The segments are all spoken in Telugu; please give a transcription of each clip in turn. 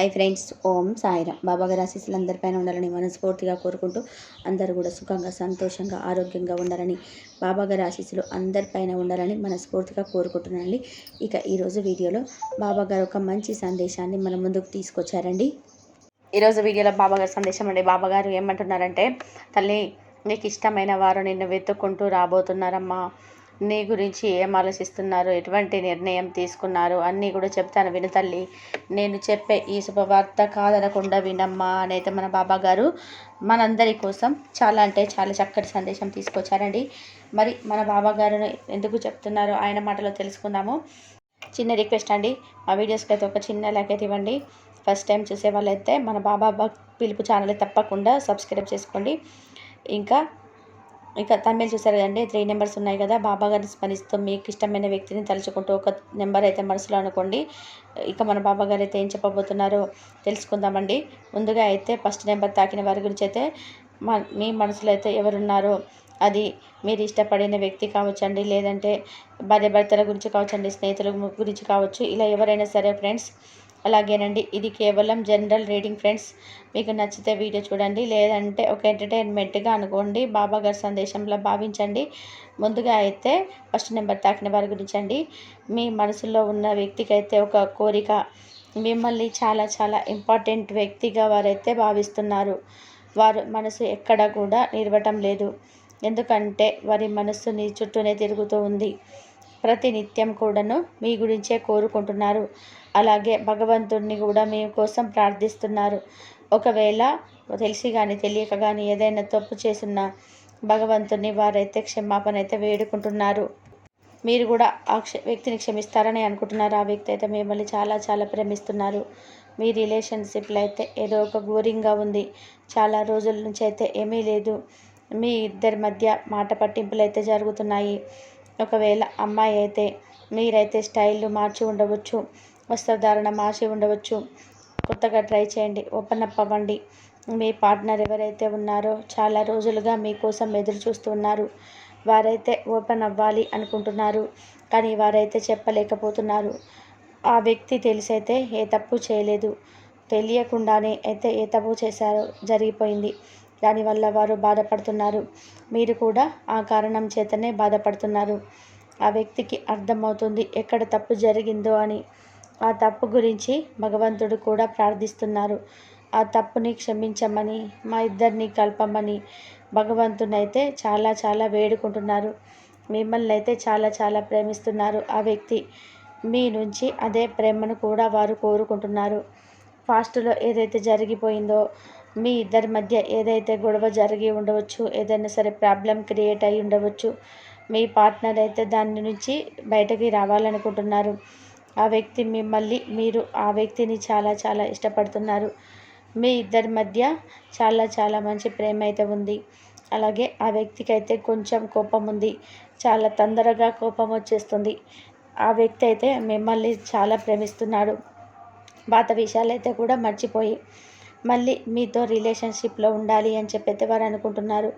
హై ఫ్రెండ్స్ ఓం సాయిరామ్. బాబాగారి ఆశీస్సులు అందరిపైన ఉండాలని మనస్ఫూర్తిగా కోరుకుంటూ అందరూ కూడా సుఖంగా సంతోషంగా ఆరోగ్యంగా ఉండాలని బాబాగారి ఆశీస్సులు అందరిపైన ఉండాలని మనస్ఫూర్తిగా కోరుకుంటున్నానండి. ఇక ఈరోజు వీడియోలో బాబాగారు ఒక మంచి సందేశాన్ని మన ముందుకు తీసుకొచ్చారండి. ఈరోజు వీడియోలో బాబాగారి సందేశం అండి. బాబాగారు ఏమంటున్నారంటే తల్లి నీకు ఇష్టమైన వారు నిన్ను వెతుక్కుంటూ రాబోతున్నారమ్మా. నీ గురించి ఏం ఆలోచిస్తున్నారు? ఎటువంటి నిర్ణయం తీసుకున్నారు? అన్నీ కూడా చెప్తాను విను తల్లి. నేను చెప్పే ఈ శుభవార్త కాదనకుండా వినమ్మా అనైతే మన బాబా గారు మనందరి కోసం చాలా అంటే చాలా చక్కటి సందేశం తీసుకొచ్చారండి. మరి మన బాబా గారు ఎందుకు చెప్తున్నారో ఆయన మాటలో తెలుసుకుందాము. చిన్న రిక్వెస్ట్ అండి. మా వీడియోస్కి అయితే ఒక చిన్న లైక్ అయితే ఇవ్వండి. ఫస్ట్ టైం చూసే వాళ్ళైతే మన బాబా పిలుపు ఛానల్ తప్పకుండా సబ్స్క్రైబ్ చేసుకోండి. ఇంకా ఇక తమిళ్ చూసారు కదండి త్రీ నెంబర్స్ ఉన్నాయి కదా బాబా గారిని స్మరిస్తూ మీకు ఇష్టమైన వ్యక్తిని తలుచుకుంటూ ఒక నెంబర్ అయితే మనసులో అనుకోండి. ఇక మన బాబా గారు అయితే ఏం చెప్పబోతున్నారో తెలుసుకుందామండి. ముందుగా అయితే ఫస్ట్ నెంబర్ తాకిన వారి గురించి అయితే మా మీ మనసులో అయితే ఎవరున్నారో అది మీరు ఇష్టపడిన వ్యక్తి కావచ్చండి లేదంటే భార్య భర్తల గురించి కావచ్చండి స్నేహితుల గురించి కావచ్చు ఇలా ఎవరైనా సరే ఫ్రెండ్స్ అలాగేనండి. ఇది కేవలం జనరల్ రీడింగ్ ఫ్రెండ్స్. మీకు నచ్చితే వీడియో చూడండి. లేదంటే ఒక ఎంటర్టైన్మెంట్గా అనుకోండి. బాబా గారి సందేశంలో భావించండి. ముందుగా అయితే ఫస్ట్ నెంబర్ తాకిన వారి గురించి అండి. మీ మనసులో ఉన్న వ్యక్తికి అయితే ఒక కోరిక మిమ్మల్ని చాలా చాలా ఇంపార్టెంట్ వ్యక్తిగా వారైతే భావిస్తున్నారు. వారు మనసు ఎక్కడ కూడా నిలవటం లేదు. ఎందుకంటే వారి మనస్సు నీ చుట్టూనే తిరుగుతూ ఉంది. ప్రతినిత్యం కూడాను మీ గురించే కోరుకుంటున్నారు. అలాగే భగవంతుడిని కూడా మీ కోసం ప్రార్థిస్తున్నారు. ఒకవేళ తెలిసి కానీ తెలియక కానీ ఏదైనా తప్పు చేసిన భగవంతుని వారైతే క్షమాపణ అయితే వేడుకుంటున్నారు. మీరు కూడా ఆ వ్యక్తిని క్షమిస్తారని అనుకుంటున్నారు. ఆ వ్యక్తి అయితే మిమ్మల్ని చాలా చాలా ప్రేమిస్తున్నారు. మీ రిలేషన్షిప్లో అయితే ఏదో ఒక ఘోరింగా ఉంది. చాలా రోజుల నుంచి అయితే ఏమీ లేదు. మీ ఇద్దరి మధ్య మాట పట్టింపులు అయితే జరుగుతున్నాయి. ఒకవేళ అమ్మాయి అయితే మీరైతే స్టైల్ మార్చి ఉండవచ్చు. వస్త్రధారణ మార్చి ఉండవచ్చు. కొత్తగా ట్రై చేయండి. ఓపెన్ అప్ అవ్వండి. మీ పార్ట్నర్ ఎవరైతే ఉన్నారో చాలా రోజులుగా మీకోసం ఎదురు చూస్తున్నారు వారైతే ఓపెన్ అవ్వాలి అనుకుంటున్నారు. కానీ వారైతే చెప్పలేకపోతున్నారు. ఆ వ్యక్తి తెలిసైతే ఏ తప్పు చేయలేదు. తెలియకుండానే అయితే ఏ తప్పు చేశారో జరిగిపోయింది. దానివల్ల వారు బాధపడుతున్నారు. మీరు కూడా ఆ కారణం చేతనే బాధపడుతున్నారు. ఆ వ్యక్తికి అర్థమవుతుంది ఎక్కడ తప్పు జరిగిందో అని. ఆ తప్పు గురించి భగవంతుడు కూడా ప్రార్థిస్తున్నారు. ఆ తప్పుని క్షమించమని మా ఇద్దరిని కలపమని భగవంతుని అయితే చాలా చాలా వేడుకుంటున్నారు. మిమ్మల్ని అయితే చాలా చాలా ప్రేమిస్తున్నారు ఆ వ్యక్తి. మీ నుంచి అదే ప్రేమను కూడా వారు కోరుకుంటున్నారు. ఫాస్ట్లో ఏదైతే జరిగిపోయిందో మీ ఇద్దరి మధ్య ఏదైతే గొడవ జరిగి ఉండవచ్చు ఏదైనా సరే ప్రాబ్లం క్రియేట్ అయి ఉండవచ్చు మీ పార్ట్నర్ అయితే దాని నుంచి బయటకి రావాలనుకుంటున్నారు. ఆ వ్యక్తి మిమ్మల్ని మీరు ఆ వ్యక్తిని చాలా చాలా ఇష్టపడుతున్నారు. మీ ఇద్దరి మధ్య చాలా చాలా మంచి ప్రేమ అయితే ఉంది. అలాగే ఆ వ్యక్తికి అయితే కొంచెం కోపం ఉంది. చాలా తొందరగా కోపం వచ్చేస్తుంది. ఆ వ్యక్తి అయితే మిమ్మల్ని చాలా ప్రేమిస్తున్నాడు. పాత విషయాలు అయితే కూడా మర్చిపోయి మళ్ళీ మీతో రిలేషన్షిప్లో ఉండాలి అని చెప్పైతే వారు అనుకుంటున్నారు.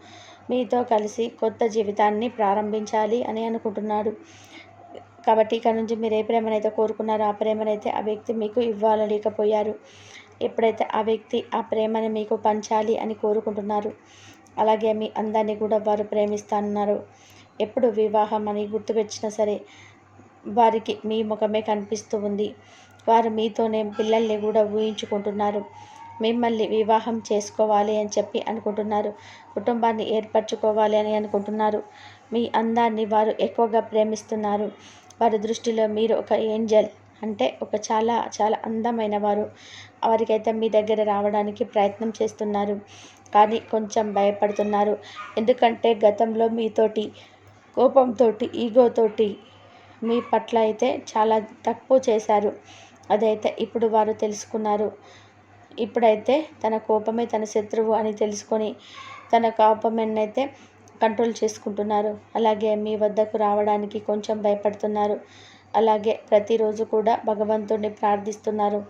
మీతో కలిసి కొత్త జీవితాన్ని ప్రారంభించాలి అని అనుకుంటున్నాడు. కాబట్టి ఇక్కడ నుంచి మీరు ఏ ప్రేమనైతే కోరుకున్నారో ఆ ప్రేమనైతే ఆ వ్యక్తి మీకు ఇవ్వాలలేకపోయారు ఎప్పుడైతే ఆ వ్యక్తి ఆ ప్రేమని మీకు పంచాలి అని కోరుకుంటున్నారు అలాగే మీ అందాన్ని కూడా వారు ప్రేమిస్తున్నారు ఎప్పుడు వివాహం అని గుర్తుపెచ్చినా సరే వారికి మీ ముఖమే కనిపిస్తూ ఉంది. వారు మీతోనే పిల్లల్ని కూడా ఊహించుకుంటున్నారు. మిమ్మల్ని వివాహం చేసుకోవాలి అని చెప్పి అనుకుంటున్నారు. కుటుంబాన్ని ఏర్పరచుకోవాలి అని అనుకుంటున్నారు. మీ అందాన్ని వారు ఎక్కువగా ప్రేమిస్తున్నారు. వారి దృష్టిలో మీరు ఒక ఏంజల్ అంటే ఒక చాలా చాలా అందమైన వారు. వారికైతే మీ దగ్గర రావడానికి ప్రయత్నం చేస్తున్నారు. కానీ కొంచెం భయపడుతున్నారు. ఎందుకంటే గతంలో మీతోటి కోపంతో ఈగోతోటి మీ పట్ల అయితే చాలా తక్కువ చేశారు. అదైతే ఇప్పుడు వారు తెలుసుకున్నారు. ఇప్పుడైతే తన కోపమే తన శత్రువు అని తెలుసుకొని తన కోపమేనైతే కంట్రోల్ చేసుకుంటున్నారు. అలాగే మీ వద్దకు రావడానికి కొంచెం భయపడుతున్నారు. అలాగే ప్రతిరోజు కూడా భగవంతుడిని ప్రార్థిస్తున్నారు.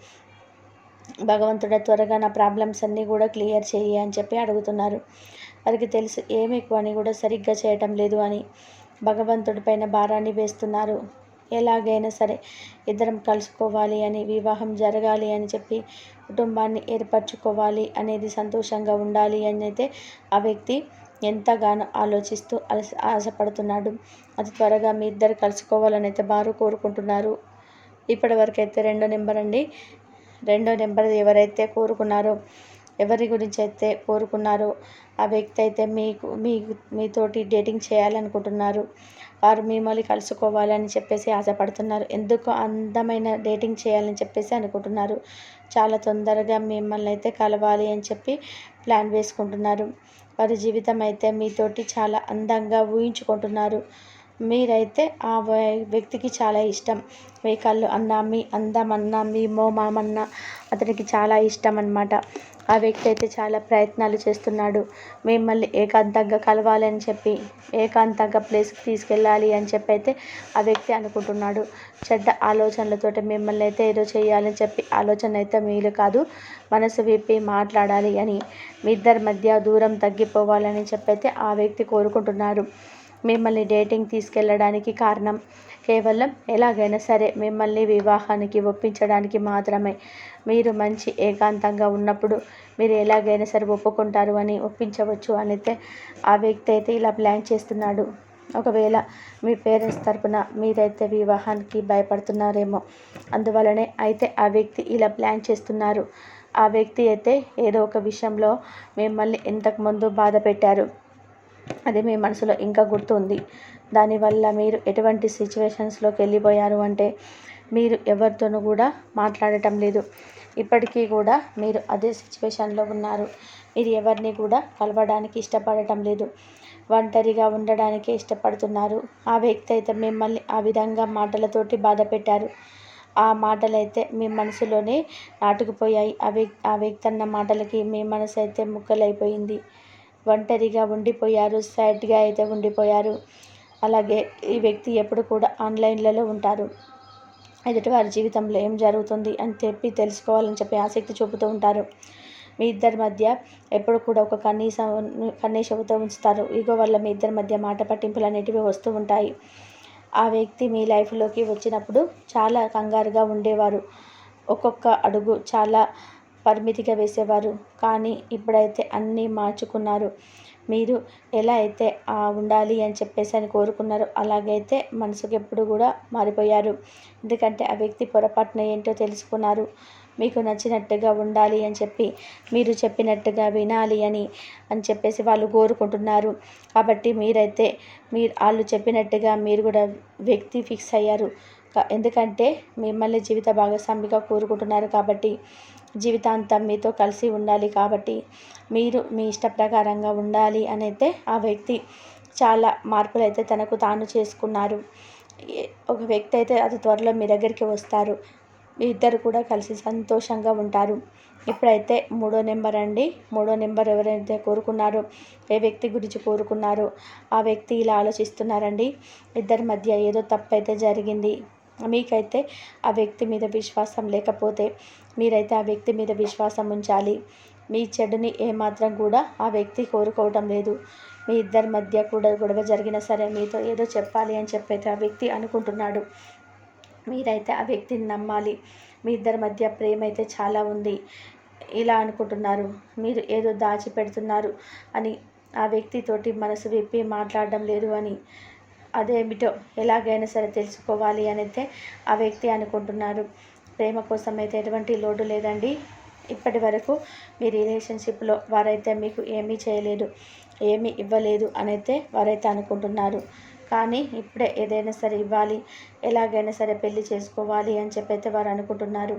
భగవంతుడ త్వరగా నా ప్రాబ్లమ్స్ అన్నీ కూడా క్లియర్ చేయి అని చెప్పి అడుగుతున్నారు. వారికి తెలుసు ఏమి ఎక్కువ అని కూడా సరిగ్గా చేయటం లేదు అని భగవంతుడి పైన భారాన్ని వేస్తున్నారు. ఎలాగైనా సరే ఇద్దరం కలుసుకోవాలి అని వివాహం జరగాలి అని చెప్పి కుటుంబాన్ని ఏర్పరచుకోవాలి అనేది సంతోషంగా ఉండాలి అని అయితే ఆ వ్యక్తి ఎంతగానో ఆలోచిస్తూ అలస ఆశపడుతున్నాడు. అది త్వరగా మీ ఇద్దరు కలుసుకోవాలని అయితే వారు కోరుకుంటున్నారు. ఇప్పటి వరకు అయితే రెండో నెంబర్ అండి. రెండో నెంబర్ ఎవరైతే కోరుకున్నారో ఎవరి గురించి అయితే కోరుకున్నారో ఆ వ్యక్తి అయితే మీకు మీ మీతోటి డేటింగ్ చేయాలనుకుంటున్నారు. వారు మిమ్మల్ని కలుసుకోవాలని చెప్పేసి ఆశపడుతున్నారు. ఎందుకు అందమైన డేటింగ్ చేయాలని చెప్పేసి అనుకుంటున్నారు. చాలా తొందరగా మిమ్మల్ని అయితే కలవాలి అని చెప్పి ప్లాన్ వేసుకుంటున్నారు. వారి జీవితం అయితే మీతోటి చాలా అందంగా ఊహించుకుంటున్నారు. మీరైతే ఆ వ్యక్తికి చాలా ఇష్టం. మీ అన్నా మీ అందం అన్నా మీ మోమామన్నా అతనికి చాలా ఇష్టం అనమాట ఆ వ్యక్తి అయితే చాలా ప్రయత్నాలు చేస్తున్నాడు. మిమ్మల్ని ఏకాంతంగా కలవాలని చెప్పి ఏకాంతంగా ప్లేస్కి తీసుకెళ్ళాలి అని చెప్పి అయితే ఆ వ్యక్తి అనుకుంటున్నాడు. చెడ్డ ఆలోచనలతోటి మిమ్మల్ని అయితే ఏదో చేయాలని చెప్పి ఆలోచన అయితే మీరు కాదు మనసు విప్పి మాట్లాడాలి అని మీ ఇద్దరి మధ్య దూరం తగ్గిపోవాలని చెప్పైతే ఆ వ్యక్తి కోరుకుంటున్నారు. మిమ్మల్ని డేటింగ్ తీసుకెళ్ళడానికి కారణం కేవలం ఎలాగైనా సరే మిమ్మల్ని వివాహానికి ఒప్పించడానికి మాత్రమే. మీరు మంచి ఏకాంతంగా ఉన్నప్పుడు మీరు ఎలాగైనా సరే ఒప్పుకుంటారు అని ఒప్పించవచ్చు అనైతే ఆ వ్యక్తి అయితే ఇలా ప్లాన్ చేస్తున్నాడు. ఒకవేళ మీ పేరెంట్స్ తరపున మీరైతే వివాహానికి భయపడుతున్నారేమో అందువలనే అయితే ఆ వ్యక్తి ఇలా ప్లాన్ చేస్తున్నారు. ఆ వ్యక్తి అయితే ఏదో ఒక విషయంలో మిమ్మల్ని ఇంతకుముందు బాధ పెట్టారు అది మీ మనసులో ఇంకా గుర్తుంది. దానివల్ల మీరు ఎటువంటి సిచ్యువేషన్స్లోకి వెళ్ళిపోయారు అంటే మీరు ఎవరితోనూ కూడా మాట్లాడటం లేదు. ఇప్పటికీ కూడా మీరు అదే సిచ్యువేషన్లో ఉన్నారు. మీరు ఎవరిని కూడా కలవడానికి ఇష్టపడటం లేదు. ఒంటరిగా ఉండడానికే ఇష్టపడుతున్నారు. ఆ వ్యక్తి అయితే మిమ్మల్ని ఆ విధంగా మాటలతోటి బాధ పెట్టారు. ఆ మాటలైతే మీ మనసులోనే నాటుకుపోయాయి. ఆ వ్యక్తి ఆ వ్యక్తి అన్న మాటలకి మీ మనసు అయితే ముక్కలైపోయింది. ఒంటరిగా ఉండిపోయారు సాడ్గా అయితే ఉండిపోయారు. అలాగే ఈ వ్యక్తి ఎప్పుడు కూడా ఆన్లైన్లలో ఉంటారు. ఎదుటివారి జీవితంలో ఏం జరుగుతుంది అని చెప్పి తెలుసుకోవాలని చెప్పి ఆసక్తి చూపుతూ ఉంటారు. మీ ఇద్దరి మధ్య ఎప్పుడు కూడా ఒక కనీస కన్నీసవుతో ఉంచుతారు. ఇగో వల్ల మీ ఇద్దరి మధ్య మాట పట్టింపులు అనేటివి వస్తూ ఉంటాయి. ఆ వ్యక్తి మీ లైఫ్లోకి వచ్చినప్పుడు చాలా కంగారుగా ఉండేవారు. ఒక్కొక్క అడుగు చాలా పరిమితిగా వేసేవారు. కానీ ఇప్పుడైతే అన్నీ మార్చుకున్నారు. మీరు ఎలా అయితే ఉండాలి అని చెప్పేసి అని కోరుకున్నారు అలాగైతే మనసుకు ఎప్పుడు కూడా మారిపోయారు. ఎందుకంటే ఆ వ్యక్తి పొరపాటున ఏంటో తెలుసుకున్నారు. మీకు నచ్చినట్టుగా ఉండాలి అని చెప్పి మీరు చెప్పినట్టుగా వినాలి అని అని చెప్పేసి వాళ్ళు కోరుకుంటున్నారు. కాబట్టి మీరైతే మీరు వాళ్ళు చెప్పినట్టుగా మీరు కూడా వ్యక్తి ఫిక్స్ అయ్యారు. ఎందుకంటే మిమ్మల్ని జీవిత భాగస్వామిగా కోరుకుంటున్నారు కాబట్టి జీవితాంతం మీతో కలిసి ఉండాలి కాబట్టి మీరు మీ ఇష్ట ప్రకారంగా ఉండాలి అని అయితే ఆ వ్యక్తి చాలా మార్పులు అయితే తనకు తాను చేసుకున్నారు. ఒక వ్యక్తి అయితే అతి త్వరలో మీ దగ్గరికి వస్తారు. మీ ఇద్దరు కూడా కలిసి సంతోషంగా ఉంటారు. ఇప్పుడైతే మూడో నెంబర్ అండి. మూడో నెంబర్ ఎవరైతే కోరుకున్నారో ఏ వ్యక్తి గురించి కోరుకున్నారో ఆ వ్యక్తి ఇలా ఆలోచిస్తున్నారండి. ఇద్దరి మధ్య ఏదో తప్పు అయితే జరిగింది. మీకైతే ఆ వ్యక్తి మీద విశ్వాసం లేకపోతే మీరైతే ఆ వ్యక్తి మీద విశ్వాసం ఉంచాలి. మీ చెడుని ఏమాత్రం కూడా ఆ వ్యక్తి కోరుకోవటం లేదు. మీ ఇద్దరి మధ్య కూడా గొడవ జరిగినా సరే మీతో ఏదో చెప్పాలి అని చెప్పైతే ఆ వ్యక్తి అనుకుంటున్నాడు. మీరైతే ఆ వ్యక్తిని నమ్మాలి. మీ ఇద్దరి మధ్య ప్రేమ అయితే చాలా ఉంది. ఇలా అనుకుంటున్నారు. మీరు ఏదో దాచిపెడుతున్నారు అని ఆ వ్యక్తితోటి మనసు విప్పి మాట్లాడడం లేదు అని అదేమిటో ఎలాగైనా సరే తెలుసుకోవాలి అనైతే ఆ వ్యక్తి అనుకుంటున్నారు ప్రేమ కోసం అయితే ఎటువంటి లోటు లేదండి. ఇప్పటి వరకు మీ రిలేషన్షిప్లో వారైతే మీకు ఏమీ చేయలేదు ఏమీ ఇవ్వలేదు అనైతే వారైతే అనుకుంటున్నారు. కానీ ఇప్పుడే ఏదైనా సరే ఇవ్వాలి ఎలాగైనా సరే పెళ్ళి చేసుకోవాలి అని చెప్పి అయితే వారు అనుకుంటున్నారు.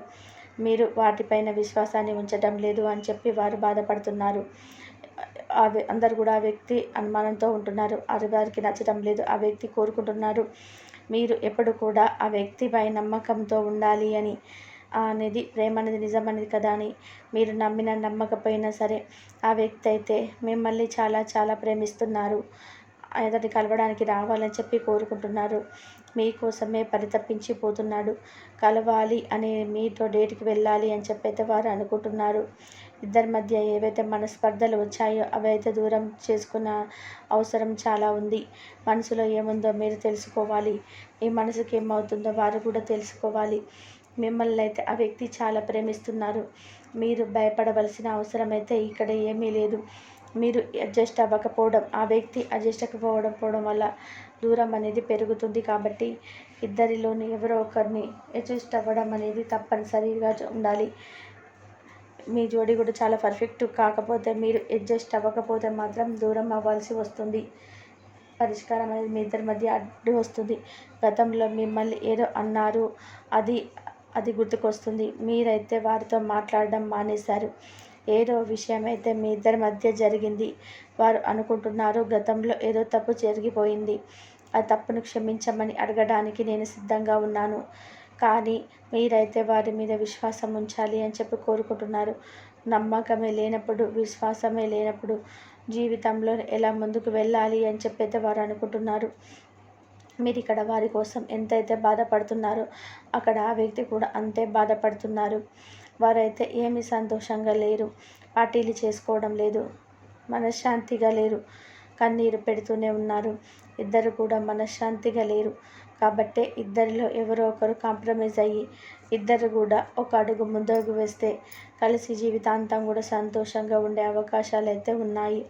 మీరు వాటిపైన విశ్వాసాన్ని ఉంచడం లేదు అని చెప్పి వారు బాధపడుతున్నారు. అందరు కూడా ఆ వ్యక్తి అనుమానంతో ఉంటున్నారు. అది వారికి నచ్చడం లేదు. ఆ వ్యక్తి కోరుకుంటున్నారు మీరు ఎప్పుడు కూడా ఆ వ్యక్తిపై నమ్మకంతో ఉండాలి అని అనేది ప్రేమ అనేది నిజం అనేది కదా అని మీరు నమ్మిన నమ్మకపోయినా సరే ఆ వ్యక్తి అయితే మిమ్మల్ని చాలా చాలా ప్రేమిస్తున్నారు. అతన్ని కలవడానికి రావాలని చెప్పి కోరుకుంటున్నారు. మీకోసమే పరితపించిపోతున్నాడు. కలవాలి అని మీతో డేట్కి వెళ్ళాలి అని చెప్పి అయితే వారు అనుకుంటున్నారు. ఇద్దరి మధ్య ఏవైతే మనస్పర్ధలు వచ్చాయో అవైతే దూరం చేసుకున్న అవసరం చాలా ఉంది. మనసులో ఏముందో మీరు తెలుసుకోవాలి. మీ మనసుకి ఏమవుతుందో వారు కూడా తెలుసుకోవాలి. మిమ్మల్ని అయితే ఆ వ్యక్తి చాలా ప్రేమిస్తున్నారు. మీరు భయపడవలసిన అవసరం అయితే ఇక్కడ ఏమీ లేదు. మీరు అడ్జస్ట్ అవ్వకపోవడం ఆ వ్యక్తి అడ్జస్ట్ అవ్వకపోవడం పోవడం వల్ల దూరం అనేది పెరుగుతుంది కాబట్టి ఇద్దరిలోని ఎవరో ఒకరిని అడ్జస్ట్ అవ్వడం అనేది తప్పనిసరిగా ఉండాలి. మీ జోడీ కూడా చాలా పర్ఫెక్ట్ కాకపోతే మీరు అడ్జస్ట్ అవ్వకపోతే మాత్రం దూరం అవ్వాల్సి వస్తుంది. పరిష్కారం అనేది మీ ఇద్దరి మధ్య అడ్డు వస్తుంది. గతంలో మిమ్మల్ని ఏదో అన్నారు అది అది గుర్తుకొస్తుంది. మీరైతే వారితో మాట్లాడడం మానేశారు. ఏదో విషయం అయితే మీ ఇద్దరి మధ్య జరిగింది. వారు అనుకుంటున్నారు గతంలో ఏదో తప్పు జరిగిపోయింది. ఆ తప్పును క్షమించమని అడగడానికి నేను సిద్ధంగా ఉన్నాను. కానీ మీరైతే వారి మీద విశ్వాసం ఉంచాలి అని చెప్పి కోరుకుంటున్నారు. నమ్మకమే లేనప్పుడు విశ్వాసమే లేనప్పుడు జీవితంలో ఎలా ముందుకు వెళ్ళాలి అని చెప్పి వారు అనుకుంటున్నారు. మీరు ఇక్కడ వారి కోసం ఎంతైతే బాధపడుతున్నారో అక్కడ ఆ వ్యక్తి కూడా అంతే బాధపడుతున్నారు. వారైతే ఏమి సంతోషంగా లేరు. పార్టీలు చేసుకోవడం లేదు. మనశ్శాంతిగా లేరు. కన్నీరు పెడుతూనే ఉన్నారు. ఇద్దరు కూడా మనశ్శాంతిగా లేరు. కాబట్టే ఇద్దరిలో ఎవరో ఒకరు కాంప్రమైజ్ అయ్యి ఇద్దరు కూడా ఒక అడుగు ముందుకు వేస్తే కలిసి జీవితాంతం కూడా సంతోషంగా ఉండే అవకాశాలు అయితే ఉన్నాయి.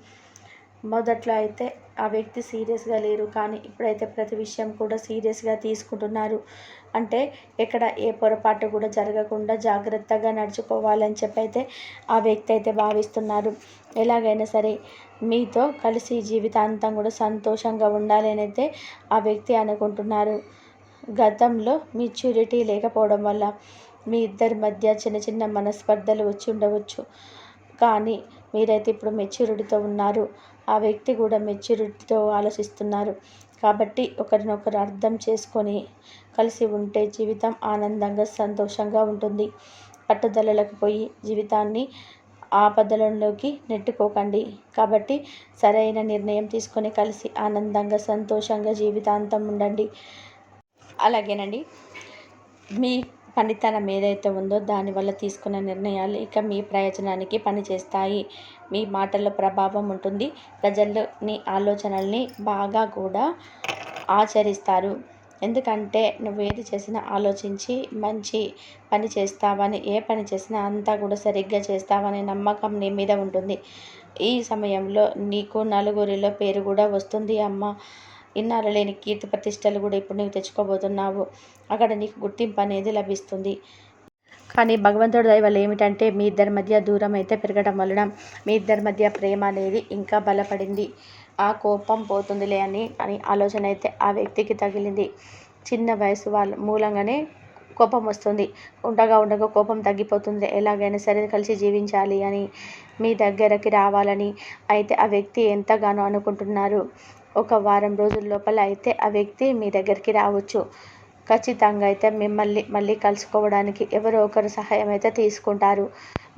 మొదట్లో అయితే ఆ వ్యక్తి సీరియస్గా లేరు కానీ ఇప్పుడైతే ప్రతి విషయం కూడా సీరియస్గా తీసుకుంటున్నారు. అంటే ఎక్కడ ఏ పొరపాటు కూడా జరగకుండా జాగ్రత్తగా నడుచుకోవాలని చెప్పి అయితే ఆ వ్యక్తి అయితే భావిస్తున్నారు. ఎలాగైనా సరే మీతో కలిసి జీవితాంతం కూడా సంతోషంగా ఉండాలి అయితే ఆ వ్యక్తి అనుకుంటున్నారు. గతంలో మెచ్యూరిటీ లేకపోవడం వల్ల మీ ఇద్దరి మధ్య చిన్న చిన్న మనస్పర్ధలు వచ్చి ఉండవచ్చు. కానీ మీరైతే ఇప్పుడు మెచ్యూరిటీతో ఉన్నారు. ఆ వ్యక్తి కూడా మెచ్యూరిటీతో ఆలోచిస్తున్నారు. కాబట్టి ఒకరినొకరు అర్థం చేసుకొని కలిసి ఉంటే జీవితం ఆనందంగా సంతోషంగా ఉంటుంది. పట్టుదలలకు పోయి జీవితాన్ని ఆపదలలోకి నెట్టుకోకండి. కాబట్టి సరైన నిర్ణయం తీసుకొని కలిసి ఆనందంగా సంతోషంగా జీవితాంతం ఉండండి. అలాగేనండి. మీ పనితనం ఏదైతే ఉందో దానివల్ల తీసుకున్న నిర్ణయాలు ఇక మీ ప్రయోజనానికి పనిచేస్తాయి. మీ మాటల్లో ప్రభావం ఉంటుంది. ప్రజల్లోని ఆలోచనల్ని బాగా కూడా ఆచరిస్తారు. ఎందుకంటే నువ్వు ఏది చేసినా ఆలోచించి మంచి పని చేస్తావని ఏ పని చేసినా అంతా కూడా సరిగ్గా చేస్తావనే నమ్మకం నీ మీద ఉంటుంది. ఈ సమయంలో నీకు నలుగురిలో పేరు కూడా వస్తుంది అమ్మ. ఇన్నాళ్ళు లేని కీర్తి ప్రతిష్టలు కూడా ఇప్పుడు నువ్వు తెచ్చుకోబోతున్నావు. అక్కడ నీకు గుర్తింపు అనేది లభిస్తుంది. కానీ భగవంతుడి దయ వల్ల ఏమిటంటే మీ ఇద్దరి మధ్య దూరం అయితే పెరగడం వలన మీ ఇద్దరి మధ్య ప్రేమ అనేది ఇంకా బలపడింది. ఆ కోపం పోతుందిలే అని అని ఆలోచన అయితే ఆ వ్యక్తికి తగిలింది. చిన్న వయసు వాళ్ళ మూలంగానే కోపం వస్తుంది. ఉండగా ఉండగా కోపం తగ్గిపోతుంది. ఎలాగైనా సరే కలిసి జీవించాలి అని మీ దగ్గరకి రావాలని అయితే ఆ వ్యక్తి ఎంతగానో అనుకుంటున్నారు. ఒక వారం రోజుల లోపల అయితే ఆ వ్యక్తి మీ దగ్గరికి రావచ్చు. ఖచ్చితంగా అయితే మిమ్మల్ని మళ్ళీ కలుసుకోవడానికి ఎవరో ఒకరు సహాయం అయితే తీసుకుంటారు.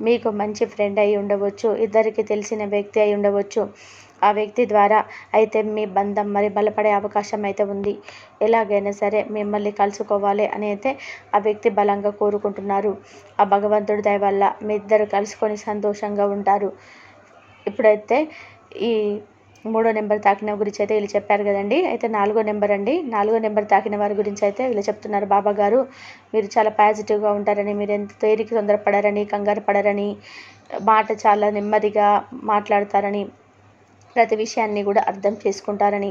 మీకు మంచి ఫ్రెండ్ అయి ఉండవచ్చు. ఇద్దరికి తెలిసిన వ్యక్తి అయి ఉండవచ్చు. ఆ వ్యక్తి ద్వారా అయితే మీ బంధం మరి బలపడే అవకాశం అయితే ఉంది. ఎలాగైనా సరే మిమ్మల్ని కలుసుకోవాలి అని అయితే ఆ వ్యక్తి బలంగా కోరుకుంటున్నారు. ఆ భగవంతుడి దయ వల్ల మీ ఇద్దరు కలుసుకొని సంతోషంగా ఉంటారు. ఇప్పుడైతే ఈ మూడో నెంబర్ తాకిన గురించి అయితే వీళ్ళు చెప్పారు కదండి. అయితే నాలుగో నెంబర్ అండి. నాలుగో నెంబర్ తాకిన వారి గురించి అయితే వీళ్ళు చెప్తున్నారు బాబా గారు. మీరు చాలా పాజిటివ్గా ఉంటారని మీరు ఎంత తేరికి తొందరపడారని కంగారు పడరని మాట చాలా నెమ్మదిగా మాట్లాడతారని ప్రతి విషయాన్ని కూడా అర్థం చేసుకుంటారని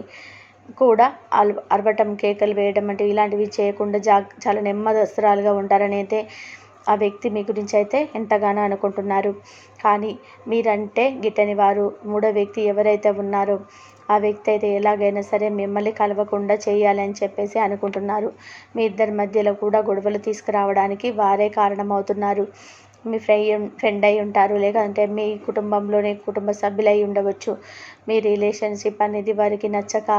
కూడా అల్ అరవటం కేకలు వేయడం అంటే ఇలాంటివి చేయకుండా జా చాలా నెమ్మదస్తురాలుగా ఉంటారని అయితే ఆ వ్యక్తి మీ గురించి అయితే ఎంతగానో అనుకుంటున్నారు. కానీ మీరంటే గిట్టని వారు మూడో వ్యక్తి ఎవరైతే ఉన్నారో ఆ వ్యక్తి అయితే ఎలాగైనా సరే మిమ్మల్ని కలవకుండా చేయాలని చెప్పేసి అనుకుంటున్నారు. మీ ఇద్దరి మధ్యలో కూడా గొడవలు తీసుకురావడానికి వారే కారణమవుతున్నారు. మీ ఫ్రై ఫ్రెండ్ అయి ఉంటారు. లేదంటే మీ కుటుంబంలోని కుటుంబ సభ్యులు అయి ఉండవచ్చు. మీ రిలేషన్షిప్ అనేది వారికి నచ్చక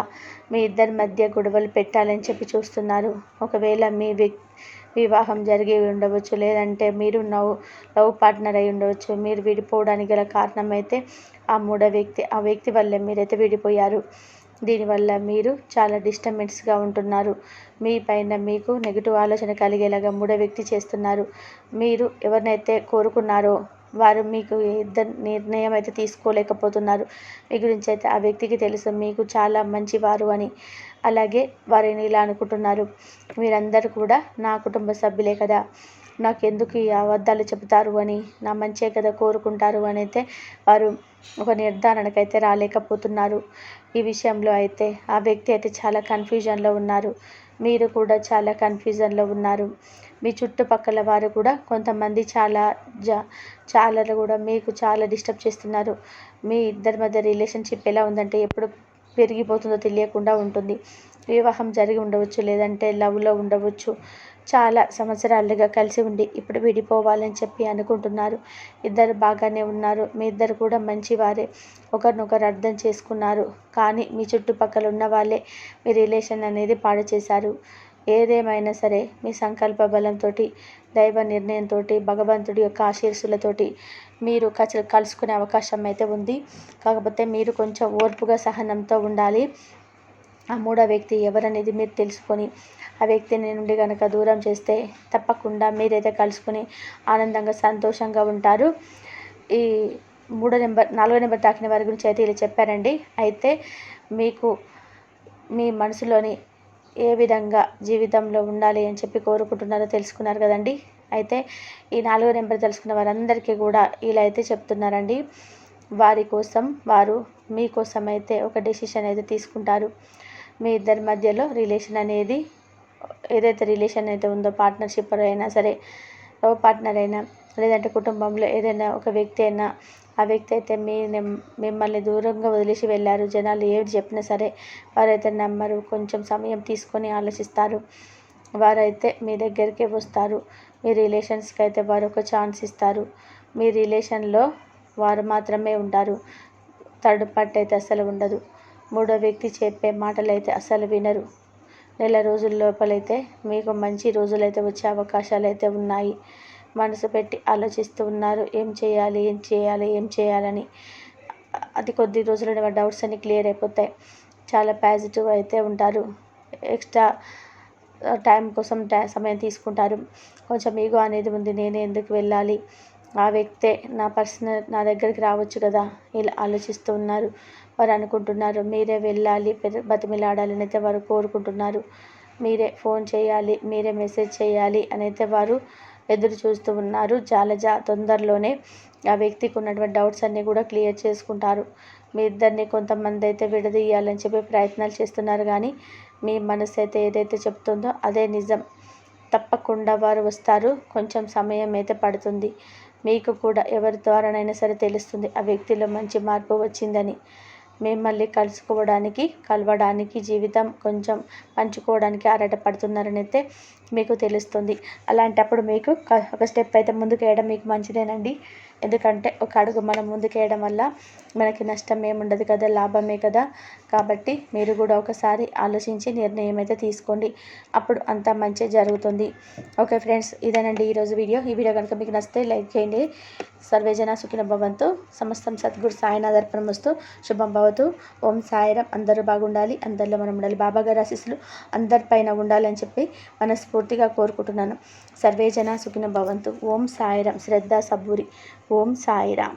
మీ ఇద్దరి మధ్య గొడవలు పెట్టాలని చెప్పి చూస్తున్నారు. ఒకవేళ మీ వ్యక్ వివాహం జరిగి ఉండవచ్చు. లేదంటే మీరు నవ్ లవ్ పార్ట్నర్ అయి ఉండవచ్చు. మీరు విడిపోవడానికి గల కారణం అయితే ఆ మూడో వ్యక్తి ఆ వ్యక్తి వల్లే మీరైతే విడిపోయారు. దీనివల్ల మీరు చాలా డిస్టర్బెన్స్గా ఉంటున్నారు. మీ పైన మీకు నెగిటివ్ ఆలోచన కలిగేలాగా మూడో వ్యక్తి చేస్తున్నారు. మీరు ఎవరినైతే కోరుకున్నారో వారు మీకు ఇద్దరు నిర్ణయం అయితే తీసుకోలేకపోతున్నారు. మీ గురించి అయితే ఆ వ్యక్తికి తెలుసు మీకు చాలా మంచివారు అని. అలాగే వారిని ఇలా అనుకుంటున్నారు. మీరందరూ కూడా నా కుటుంబ సభ్యులే కదా. నాకు ఎందుకు ఈ అబద్ధాలు చెబుతారు అని నా మంచే కదా కోరుకుంటారు అని అయితే వారు ఒక నిర్ధారణకైతే రాలేకపోతున్నారు. ఈ విషయంలో అయితే ఆ వ్యక్తి అయితే చాలా కన్ఫ్యూజన్లో ఉన్నారు. మీరు కూడా చాలా కన్ఫ్యూజన్లో ఉన్నారు. మీ చుట్టుపక్కల వారు కూడా కొంతమంది చాలా జా చాలా కూడా మీకు చాలా డిస్టర్బ్ చేస్తున్నారు. మీ ఇద్దరి మధ్య రిలేషన్షిప్ ఎలా ఉందంటే ఎప్పుడు పెరిగిపోతుందో తెలియకుండా ఉంటుంది. వివాహం జరిగి ఉండవచ్చు లేదంటే లవ్లో ఉండవచ్చు. చాలా సంవత్సరాలుగా కలిసి ఉండి ఇప్పుడు విడిపోవాలని చెప్పి అనుకుంటున్నారు. ఇద్దరు బాగానే ఉన్నారు. మీ ఇద్దరు కూడా మంచివారే. ఒకరినొకరు అర్థం చేసుకున్నారు. కానీ మీ చుట్టుపక్కల ఉన్న వాళ్ళే మీ రిలేషన్ అనేది పాడు చేశారు. ఏదేమైనా సరే మీ సంకల్ప బలంతో దైవ నిర్ణయంతో భగవంతుడి యొక్క ఆశీర్సులతోటి మీరు కచ కలుసుకునే అవకాశం అయితే ఉంది. కాకపోతే మీరు కొంచెం ఓర్పుగా సహనంతో ఉండాలి. ఆ మూడో వ్యక్తి ఎవరనేది మీరు తెలుసుకొని ఆ వ్యక్తిని నుండి కనుక దూరం చేస్తే తప్పకుండా మీరైతే కలుసుకొని ఆనందంగా సంతోషంగా ఉంటారు. ఈ మూడో నెంబర్ నాలుగో నెంబర్ తాకిన వారి గురించి అయితే ఇలా చెప్పారండి. అయితే మీకు మీ మనసులోని ఏ విధంగా జీవితంలో ఉండాలి అని చెప్పి కోరుకుంటున్నారో తెలుసుకున్నారు కదండి. అయితే ఈ నాలుగో నెంబర్ తెలుసుకున్న వారందరికీ కూడా ఇలా అయితే చెప్తున్నారండి. వారి కోసం వారు మీకోసం అయితే ఒక డెసిషన్ అయితే తీసుకుంటారు. మీ ఇద్దరి మధ్యలో రిలేషన్ అనేది ఏదైతే రిలేషన్ అయితే ఉందో పార్ట్నర్షిప్ అయినా సరే లవ్ పార్ట్నర్ అయినా లేదంటే కుటుంబంలో ఏదైనా ఒక వ్యక్తి అయినా ఆ వ్యక్తి అయితే మీ మిమ్మల్ని దూరంగా వదిలేసి వెళ్ళారు. జనాలు ఏది చెప్పినా సరే వారైతే నమ్మరు కొంచెం సమయం తీసుకొని ఆలోచిస్తారు. వారైతే మీ దగ్గరికి వస్తారు. మీ రిలేషన్స్కి అయితే వారు ఒక ఛాన్స్ ఇస్తారు. మీ రిలేషన్లో వారు మాత్రమే ఉంటారు. థర్డ్ పార్టీ అయితే అసలు ఉండదు. మూడో వ్యక్తి చెప్పే మాటలు అయితే అసలు వినరు. నెల రోజుల లోపలైతే మీకు మంచి రోజులైతే వచ్చే అవకాశాలు అయితే ఉన్నాయి. మనసు పెట్టి ఆలోచిస్తూ ఉన్నారు. ఏం చేయాలి ఏం చేయాలి ఏం చేయాలని. అది కొద్ది రోజుల్లో డౌట్స్ అన్ని క్లియర్ అయిపోతాయి. చాలా పాజిటివ్ అయితే ఉంటారు. ఎక్స్ట్రా టైం కోసం టై సమయం తీసుకుంటారు. కొంచెం ఈగో అనేది ఉంది. నేనే ఎందుకు వెళ్ళాలి? ఆ వ్యక్తే నా పర్సనల్ నా దగ్గరికి రావచ్చు కదా? ఇలా ఆలోచిస్తూ ఉన్నారు. వారు అనుకుంటున్నారు. మీరే వెళ్ళాలి బతిమిలాడాలని అయితే వారు కోరుకుంటున్నారు. మీరే ఫోన్ చేయాలి మీరే మెసేజ్ చేయాలి అని అయితే వారు ఎదురు చూస్తూ ఉన్నారు. చాలా జా తొందరలోనే ఆ వ్యక్తికి ఉన్నటువంటి డౌట్స్ అన్నీ కూడా క్లియర్ చేసుకుంటారు. మీ ఇద్దరిని కొంతమంది అయితే విడదీయాలని చెప్పి ప్రయత్నాలు చేస్తున్నారు కానీ మీ మనసు అయితే ఏదైతే చెప్తుందో అదే నిజం. తప్పకుండా వారు వస్తారు. కొంచెం సమయం అయితే పడుతుంది. మీకు కూడా ఎవరి ద్వారానైనా సరే తెలుస్తుంది ఆ వ్యక్తిలో మంచి మార్పు వచ్చిందని. మిమ్మల్ని కలుసుకోవడానికి కలవడానికి జీవితం కొంచెం పంచుకోవడానికి ఆరాటపడుతున్నారని అయితే మీకు తెలుస్తుంది. అలాంటప్పుడు మీకు ఒక స్టెప్ అయితే ముందుకు వేయడం మీకు మంచిదేనండి. ఎందుకంటే ఒక అడుగు మనం ముందుకు వేయడం వల్ల మనకి నష్టం ఏముండదు కదా లాభమే కదా. కాబట్టి మీరు కూడా ఒకసారి ఆలోచించి నిర్ణయం అయితే తీసుకోండి. అప్పుడు అంతా మంచి జరుగుతుంది. ఓకే ఫ్రెండ్స్ ఇదేనండి ఈరోజు వీడియో. ఈ వీడియో కనుక మీకు నచ్చితే లైక్ చేయండి. సర్వేజన సుఖిన భవంతు. సమస్తం సద్గురు సాయనాదర్పణం వస్తూ శుభం భవతు. ఓం సాయిరం. అందరూ బాగుండాలి. అందరిలో మనం ఉండాలి. బాబా గారి ఆశీస్సులు అందరిపైన ఉండాలని చెప్పి మనస్ఫూర్తిగా కోరుకుంటున్నాను. సర్వేజన సుఖిన భవంతు. ఓం సాయిరం శ్రద్ధ సబూరి ఓం సాయిరామ్.